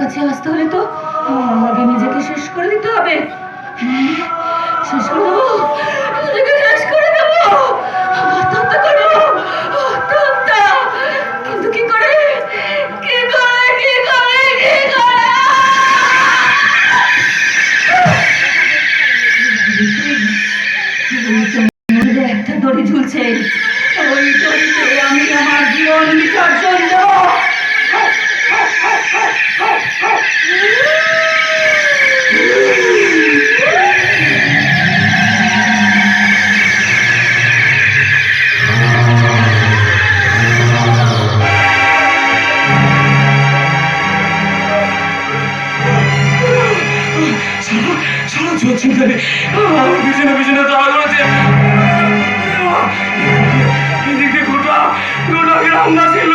কাছে আসতে হলে তো আমাকে নিজেকে শেষ করে দিতে হবে। শেষ করে শেষ করে দেবো? কিন্তু কি করে? একটা দড়ি ঝুলছে। ওই দড়িতে আমি আমার জীবন বিসর্জন দেবো। পিছনে পিছনে পিছনে ধাওয়া করেছে এদিকে গোটা গোটা গ্রাম না ছিল।